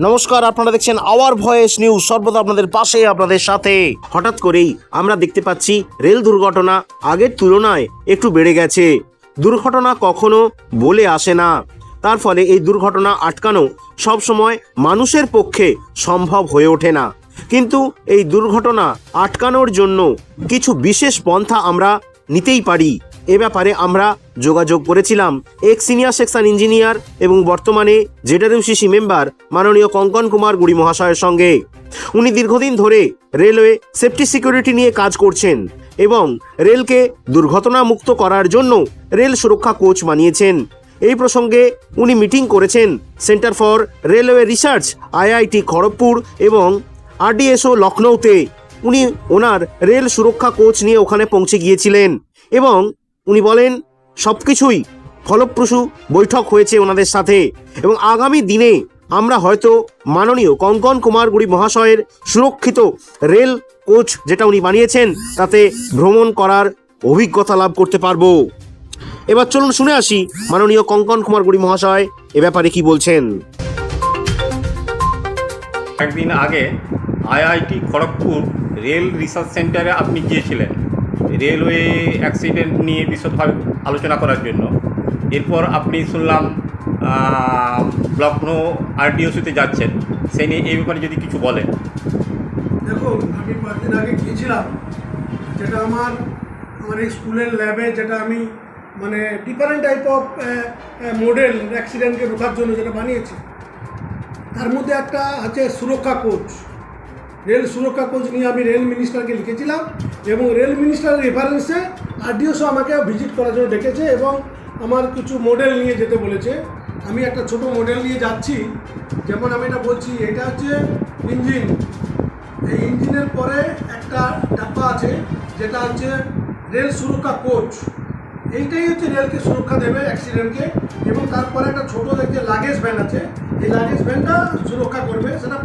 নমস্কার, আপনারা দেখছেন আওয়ার ভয়েস নিউজ সর্বদা আপনাদের পাশে আপনাদের সাথে। হঠাৎ করেই আমরা দেখতে পাচ্ছি, রেল দুর্ঘটনা আগের তুলনায় একটু বেড়ে গেছে। দুর্ঘটনা কখনো বলে আসে না। তার ফলে এই দুর্ঘটনা আটকানো সবসময় মানুষের পক্ষে সম্ভব হয়ে ওঠে না। কিন্তু এই দুর্ঘটনা আটকানোর জন্য কিছু বিশেষ পন্থা আমরা নিতেই পারি। এ ব্যাপারে আমরা যোগাযোগ করেছিলাম। এক্স সিনিয়র সেকশন ইঞ্জিনিয়ার এবং বর্তমানে জেডারইউসিসি মেম্বার মাননীয় কঙ্কন কুমার গুড়ি মহাশয়ের সঙ্গে। উনি দীর্ঘদিন ধরে রেলওয়ে সেফটি সিকিউরিটি নিয়ে কাজ করছেন এবং রেলকে দুর্ঘটনা মুক্ত করার জন্য রেল সুরক্ষা কোচ বানিয়েছেন। এই প্রসঙ্গে উনি মিটিং করেছেন centre for railway research, IIT Kharagpur এবং আরডিএসও লখনৌতে উনি ওনার রেল সুরক্ষা কোচ নিয়ে ওখানে পৌঁছে গিয়েছিলেন এবং উনি বলেন সব কিছুই ফলপ্রসূ বৈঠক হয়েছে ওনাদের সাথে এবং আগামী দিনে আমরা হয়তো মাননীয় কঙ্কন কুমার গুড়ি মহাশয়ের সুরক্ষিত রেল কোচ যেটা উনি বানিয়েছেন, তাতে ভ্রমণ করার অভিজ্ঞতা লাভ করতে পারব। এবার চলুন শুনে আসি মাননীয় কঙ্কন কুমার গুড়ি মহাশয় এ ব্যাপারে কি বলছেন। একদিন আগে আইআইটি খড়গপুর রেল রিসার্চ সেন্টারে আপনি গিয়েছিলেন। রেলওয়ে অ্যাক্সিডেন্ট নিয়ে বিশদভাবে আলোচনা করার জন্য। এরপর আপনি শুনলাম লখনৌ আরডিওসিতে যাচ্ছেন। সেই নিয়ে এই ব্যাপারে যদি কিছু বলেন। দেখুন, আমি কয়েকদিন আগে গিয়েছিলাম, যেটা আমার আমার স্কুলের ল্যাবে যেটা আমি মানে ডিফারেন্ট টাইপ অফ মডেল অ্যাক্সিডেন্টকে রোখার জন্য যেটা বানিয়েছি। তার মধ্যে একটা আছে সুরক্ষা কোচ রেল সুরক্ষা কোচ নিয়ে আমি রেল মিনিস্টারকে লিখেছিলাম এবং রেল মিনিস্টারের রেফারেন্সে আরডিওসও আমাকে ভিজিট করার জন্য ডেকেছে এবং আমার কিছু মডেল নিয়ে যেতে বলেছে। আমি একটা ছোট মডেল নিয়ে যাচ্ছি। যেমন আমি এটা বলছি, এটা হচ্ছে ইঞ্জিন। এই ইঞ্জিনের পরে একটা ডাব্বা আছে, যেটা হচ্ছে রেল সুরক্ষা কোচ। এইটাই হচ্ছে রেলকে সুরক্ষা দেবে অ্যাক্সিডেন্টকে এবং তারপরে একটা ছোট দেখতে লাগেজ ভ্যান আছে, এই লাগেজ ভ্যানটা সুরক্ষা করবে। সেটা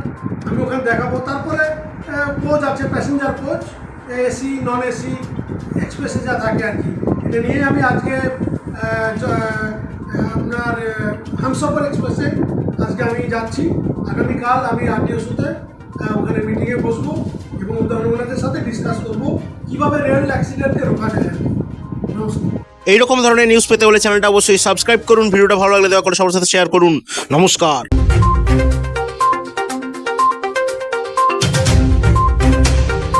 আমি ওখানে দেখাবো। তারপরে কোচ আছে passenger coach AC non AC এক্সপ্রেসে যা থাকে আর কি। এটা নিয়ে আমি আজকে আপনার হামসফর এক্সপ্রেসে আজকে আমি যাচ্ছি। আগামীকাল আমি আরটিওসুতে ওখানে মিটিংয়ে বসবো এবং ওনাদের সাথে ডিসকাস করব কীভাবে রেল অ্যাক্সিডেন্টকে রোকা যায়। নমস্কার। এইরকম ধরনের নিউজ পেতে হলে চ্যানেলটা অবশ্যই সাবস্ক্রাইব করুন, ভিডিওটা ভালো লাগলে দেওয়া করে সবার সাথে শেয়ার করুন। নমস্কার।